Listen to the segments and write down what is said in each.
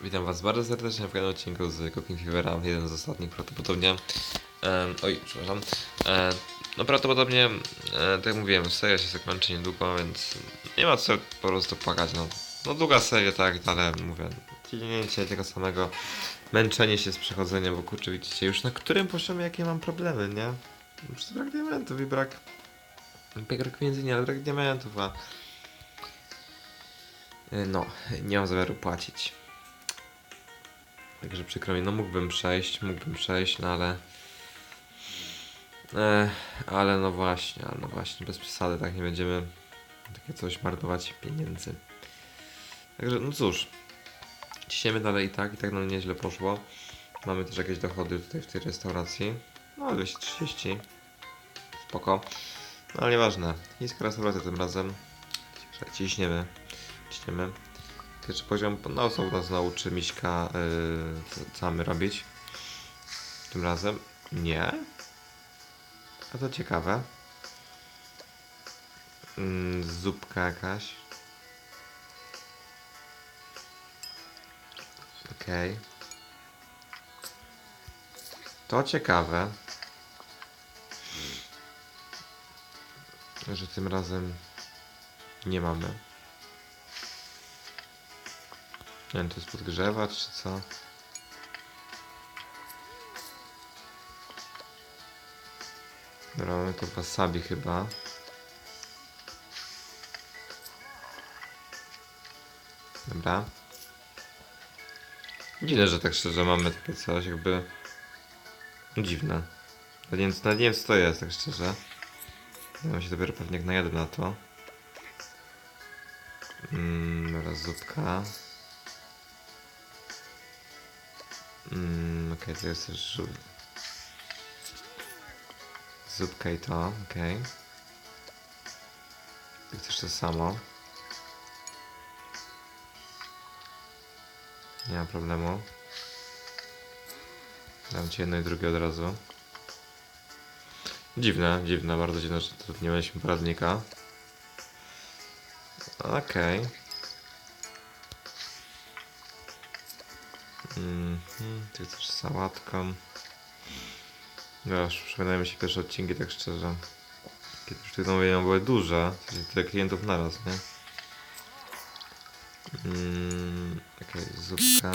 Witam Was bardzo serdecznie w kolejnym odcinku z Cooking Fevera, jeden z ostatnich prawdopodobnie. Em, oj, przepraszam. E, no prawdopodobnie, e, tak jak mówiłem, seria się zakończy niedługo, więc nie ma co po prostu płakać. No, no długa seria, tak, ale mówię, ciśnięcie tego samego, męczenie się z przechodzeniem, bo kurczę, widzicie już na którym poziomie jakie mam problemy, nie? Prostu brak diamentów i brak, brak pieniędzy, nie, ale brak diamentów, a... e, No, nie mam zamiaru płacić. Także przykro mi, no mógłbym przejść, mógłbym przejść, no ale... E, ale no właśnie, ale no właśnie, bez przesady, tak nie będziemy takie coś marnować pieniędzy. Także no cóż, ciśniemy dalej i tak, i tak nam nieźle poszło. Mamy też jakieś dochody tutaj w tej restauracji. No 230. Spoko. No ale nieważne. Chińska restauracja tym razem. Ciśniemy. Ciśniemy. Pierwszy poziom, no co nas nauczy Miśka, yy, co, mamy robić. Tym razem nie. A to ciekawe. Mm, zupka jakaś. Okej. To ciekawe. Że tym razem nie mamy. Nie wiem, to jest podgrzewacz czy co? Dobra, to wasabi chyba. Dobra. Dziwne, że tak szczerze mamy takie coś jakby... Dziwne. Nie, nawet nie wiem co to jest, tak szczerze. Ja się dopiero pewnie jak najadę na to. Mm, dobra, zupka. Mm, okej, to jest też. Zupka i to, okej. Ty chcesz to samo. Nie ma problemu. Dam ci jedno i drugie od razu. Dziwne, dziwne, bardzo dziwne, że tu nie mieliśmy poradnika. Okej. Mhm, ty chcesz sałatką. No już przypominają mi się pierwsze odcinki, tak szczerze. Kiedy już tych zamówienia były duże, tyle klientów naraz, nie? Mm, Okej, zupka.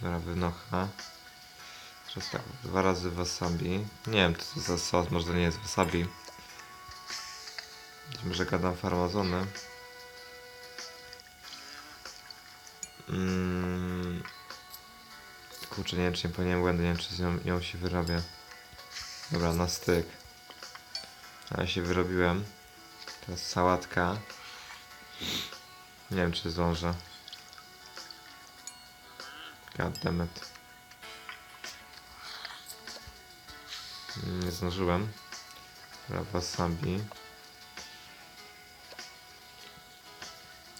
Dobra, wynocha. Teraz tak, dwa razy wasabi. Nie wiem, co to za sos, może to nie jest wasabi. Być może gadam farmazony. Mm. Kurczę, nie wiem, czy nie powinienem błędy, nie wiem, czy z nią, nią się wyrabia. Dobra, na styk. Ale się wyrobiłem. Teraz sałatka. Nie wiem, czy zdążę. Goddammit. Nie zdążyłem. Dobra, wasabi.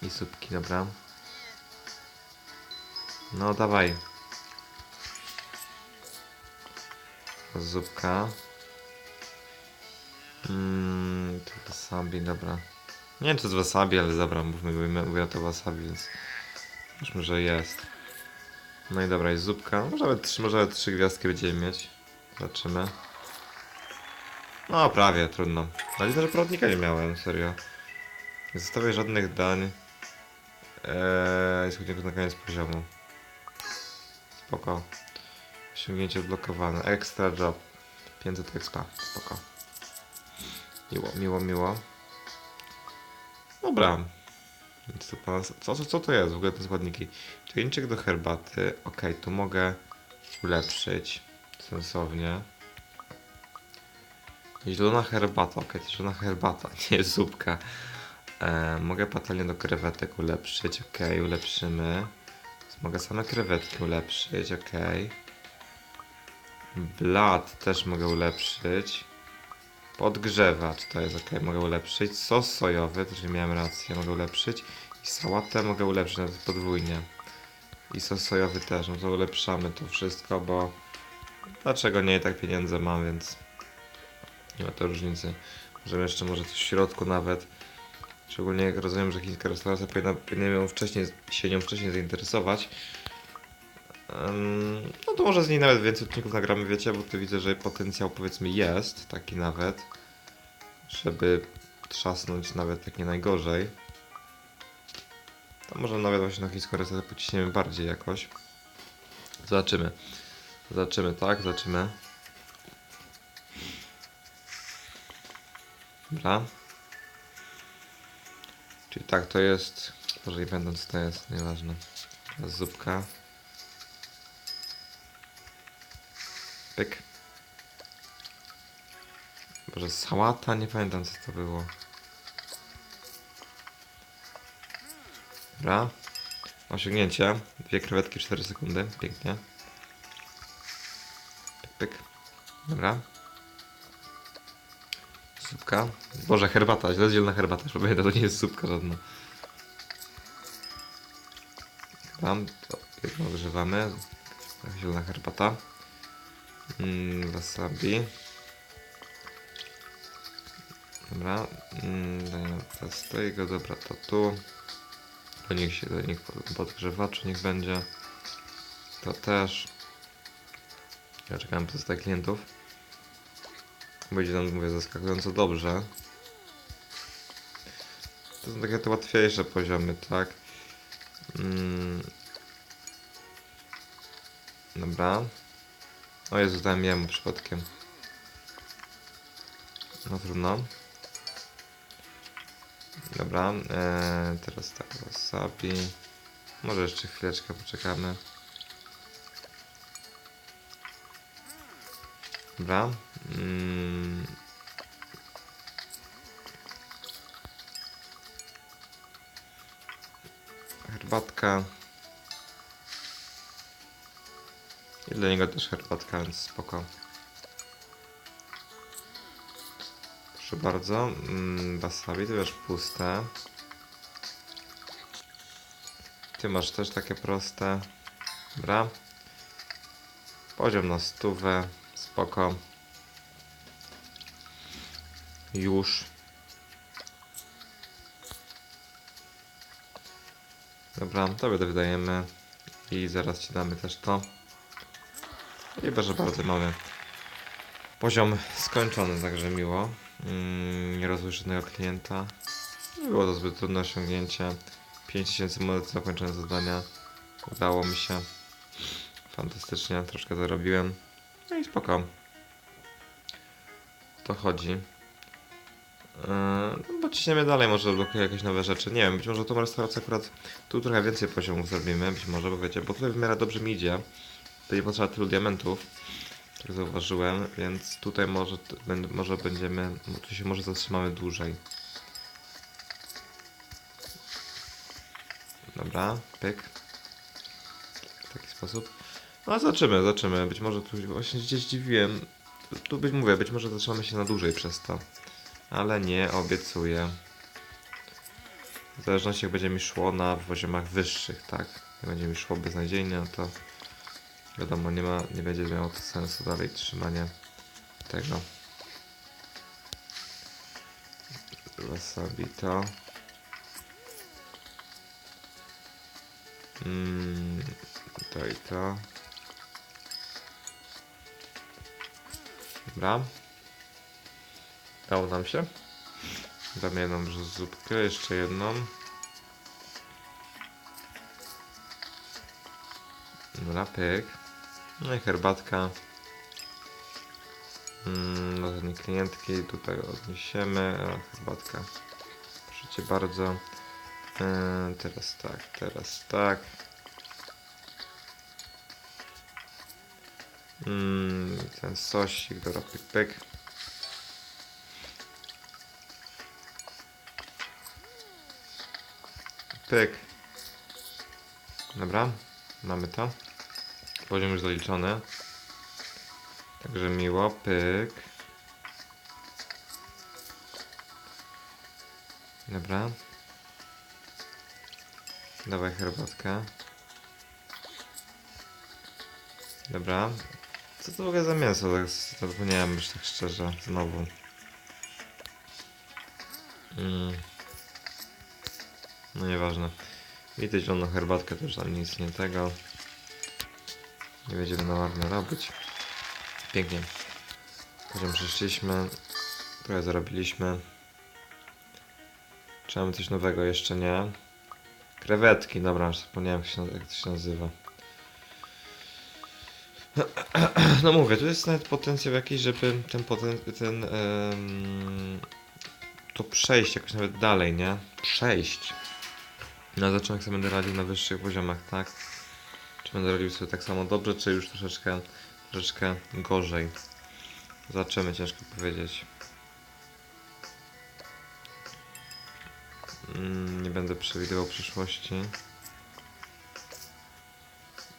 I supki, dobra. No, dawaj. Zupka. Mmm, to wasabi, dobra. Nie wiem, czy to jest wasabi, ale dobra, mówmy, mówię to wasabi, więc myślę, że jest. No i dobra, jest zupka. Może nawet trzy, może nawet trzy gwiazdki będziemy mieć. Zobaczymy. No, prawie, trudno. Ale widzę, że poradnika nie miałem, serio. Nie zostawię żadnych dań. Eee, jest na koniec poziomu. Spoko. Osiągnięcie odblokowane. Extra job. 500 expa. Spoko. Miło, miło, miło. Dobra. Co, co, co to jest w ogóle te składniki? Czajniczek do herbaty. Ok, tu mogę ulepszyć. Sensownie. Zielona herbata. Ok, to zielona herbata, nie zupka. E, mogę patelnię do krewetek ulepszyć. Ok, ulepszymy. Mogę same krewetki ulepszyć. Ok. Blat też mogę ulepszyć. Podgrzewacz to jest ok, mogę ulepszyć. Sos sojowy, też nie miałem racji, mogę ulepszyć. I sałatę mogę ulepszyć nawet podwójnie. I sos sojowy też, no to ulepszamy to wszystko, bo dlaczego nie, tak pieniądze mam, więc nie ma to różnicy. Możemy jeszcze może coś w środku nawet. Szczególnie jak rozumiem, że chińska restauracja powinna, powinna ją wcześniej, się nią wcześniej zainteresować. No to może z niej nawet więcej odcinków nagramy, wiecie, bo tu widzę, że potencjał powiedzmy jest, taki nawet, żeby trzasnąć nawet tak nie najgorzej. To może nawet właśnie na chińską resetę pociśniemy bardziej jakoś. Zobaczymy. Zobaczymy, tak? Zobaczymy. Dobra. Czyli tak, to jest... Może nie co to jest, nieważne. Zupka. Pyk. Może sałata? Nie pamiętam co to było. Dobra. Osiągnięcie. Dwie krewetki, 4 sekundy. Pięknie. Pyk, pyk. Dobra. Zupka. Boże, herbata. Źle zielona herbata. Już pamiętam, to nie jest zupka żadna. Tam to jedno używamy. Zielona herbata. Mm, wasabi. Dobra. Mm, dajemy tego. Dobra, to tu. To niech się do nich podgrzewaczu niech będzie. To też. Ja czekam na pozostałych klientów. Będzie nam, mówię, zaskakująco dobrze. To są takie te łatwiejsze poziomy, tak? Mm. Dobra. O Jezu, dałem jemu przypadkiem. No trudno. Dobra, eee, teraz tak, wasabi. Może jeszcze chwileczkę poczekamy. Dobra. Mm. Herbatka. I dla niego też herbatka, więc spoko. Proszę bardzo. Mm, wasabi to już puste. Ty masz też takie proste. Dobra. Poziom na stówę. Spoko. Już. Dobra, tobie to wydajemy. I zaraz ci damy też to. I proszę bardzo, mamy poziom skończony, także miło. Mm, nie rozłączonego klienta. Nie było to zbyt trudne osiągnięcie. 5000 monet zakończone zadania. Udało mi się. Fantastycznie, troszkę zarobiłem. No i spoko. To chodzi. Yy, no bo ciśniemy dalej, może odblokuje jakieś nowe rzeczy. Nie wiem, być może tą restaurację akurat tu trochę więcej poziomów zrobimy, być może, bo wiecie, bo tutaj w miarę dobrze mi idzie. To nie potrzeba tylu diamentów, tak zauważyłem, więc tutaj może, może będziemy, tu się może zatrzymamy dłużej. Dobra, pyk. W taki sposób. No zobaczymy, zobaczymy. Być może tu właśnie się zdziwiłem. Tu być mówię, być może zatrzymamy się na dłużej przez to. Ale nie obiecuję. W zależności jak będzie mi szło na poziomach wyższych, tak. Jak będzie mi szło beznadziejnie, no to wiadomo, nie ma, nie będzie miało sensu dalej trzymanie tego. Wasabi to. Mm, to i to. Dobra. Dało nam się. Damy jedną zupkę, jeszcze jedną. Dobra, pyk. No i herbatka. No nie klientki, tutaj odniesiemy. O, herbatka. Proszę cię bardzo. Yy, teraz tak, teraz tak. Mm, ten sosik, dobra, pyk, pyk. Pyk. Dobra, mamy to. Poziom już zaliczony. Także miło, pyk. Dobra. Dawaj herbatkę. Dobra. Co to w ogóle za mięso? Tak zapomniałem już tak szczerze, znowu. Mm. No nieważne. Widzę zieloną herbatkę, też tam nic nie tego. Nie będziemy na marne robić. Pięknie. Poziom przeszliśmy. Trochę zarobiliśmy. Czy mamy coś nowego? Jeszcze nie. Krewetki, dobra, już zapomniałem jak, to się nazywa. No mówię, tu jest nawet potencjał jakiś, żeby ten poten, ten to przejść jakoś nawet dalej, nie? Przejść. No zobaczymy jak sobie będę radził na wyższych poziomach, tak? Czy będę radził sobie tak samo dobrze, czy już troszeczkę, troszeczkę gorzej. Zobaczymy, ciężko powiedzieć. Mm, nie będę przewidywał przyszłości.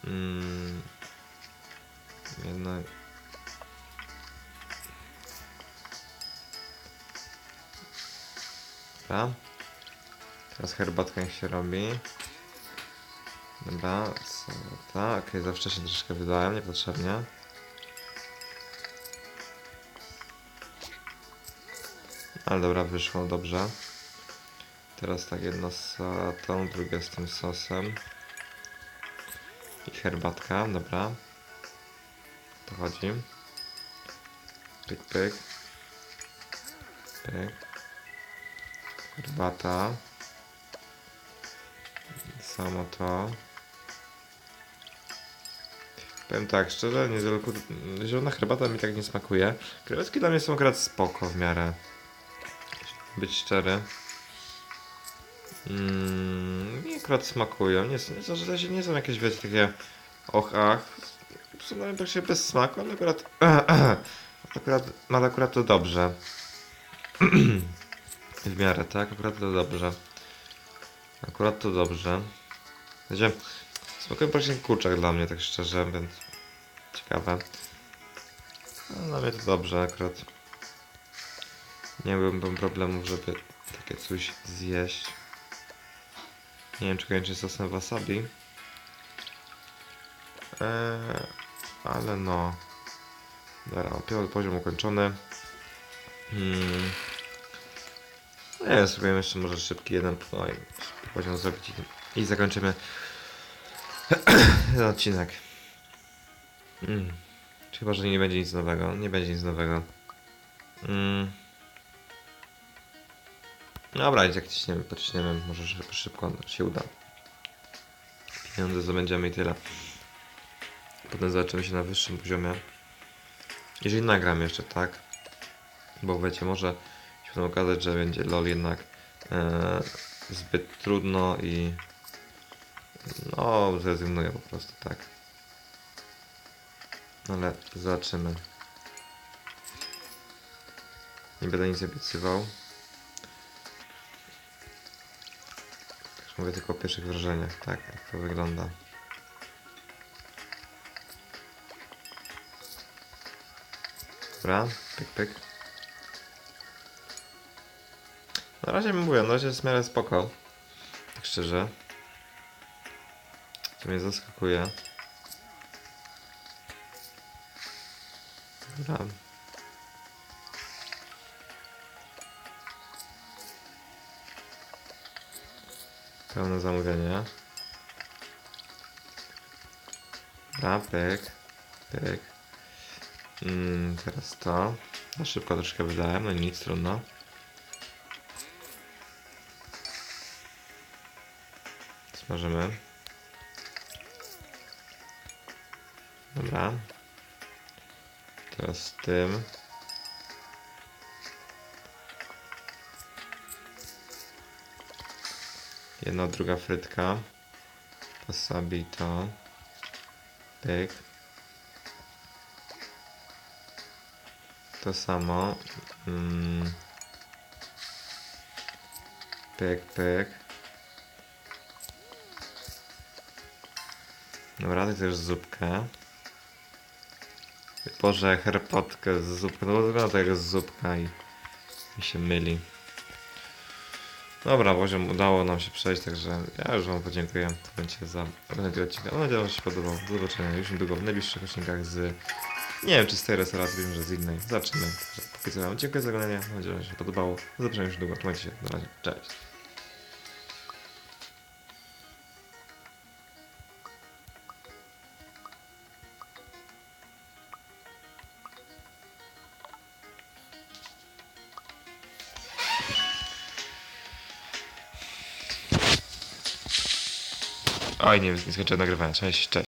Mm, jednak. Teraz herbatka się robi. Dobra, co tak, okej, za wcześnie troszeczkę wydałem, niepotrzebnie. Ale dobra, wyszło dobrze. Teraz tak jedno z salatą, drugie z tym sosem. I herbatka, dobra. To chodzi. Pyk, pyk. Pyk. Herbata. Samo to. Powiem tak, szczerze, niedzielku, zielona herbata mi tak nie smakuje. Krewetki dla mnie są akurat spoko w miarę. Być szczery. Mm, mi akurat smakują. Nie, nie, się nie są jakieś wiecie takie och ach. Są nawet tak się bez smaku, ale akurat, akurat ma akurat to dobrze. w miarę, tak? Akurat to dobrze. Akurat to dobrze. Wiecie, smakuje praktycznie kurczak dla mnie, tak szczerze, więc ciekawe. No, to dobrze akurat. Nie miałbym problemów, żeby takie coś zjeść. Nie wiem, czy kończy sosem wasabi. Eee, ale no. Dobra, piąty poziom ukończony. Hmm. Nie spróbujemy jeszcze może szybki jeden poziom zrobić i, zakończymy odcinek. Mm. Chyba, że nie będzie nic nowego. Nie będzie nic nowego. Mm. Dobra, jak ciśniemy, pociśniemy, może szybko, się uda. Pieniądze zdobędziemy i tyle. Potem zobaczymy się na wyższym poziomie. Jeżeli nagram jeszcze, tak? Bo wiecie, może się okazać, że będzie LOL jednak e, zbyt trudno i no, zrezygnuję po prostu, tak. Ale zobaczymy. Nie będę nic obiecywał. Też mówię tylko o pierwszych wrażeniach, tak, jak to wygląda. Dobra, pyk, pyk. Na razie mówię, na razie jest w miarę spoko. Tak szczerze. To mnie zaskakuje. Dobra. Pełne zamówienie. Dobra, pyk, pyk. Mm, teraz to. Na szybko troszkę wydałem, no nic, trudno. Smażymy. Dobra. Teraz z tym. Jedna, druga frytka. Wasabi to. Pyk. To samo. Mm. Pyk, pyk. Dobra, to też zupkę. Boże, herbatkę z zupką. No bo wygląda to jak zupka i, i się myli. Dobra, poziom udało nam się przejść, także ja już wam podziękuję w momencie za tego odcinka. Mam nadzieję, że się podobał. Do zobaczenia już niedługo w najbliższych odcinkach z... Nie wiem, czy z tej restauracji, wiem, że z innej. Zobaczymy. Póki co dziękuję za oglądanie. Mam nadzieję, że się podobało. Do zobaczenia już niedługo. Trzymajcie się. Na razie. Cześć. Oj, nie, nie skończyłem nagrywania. Cześć, cześć.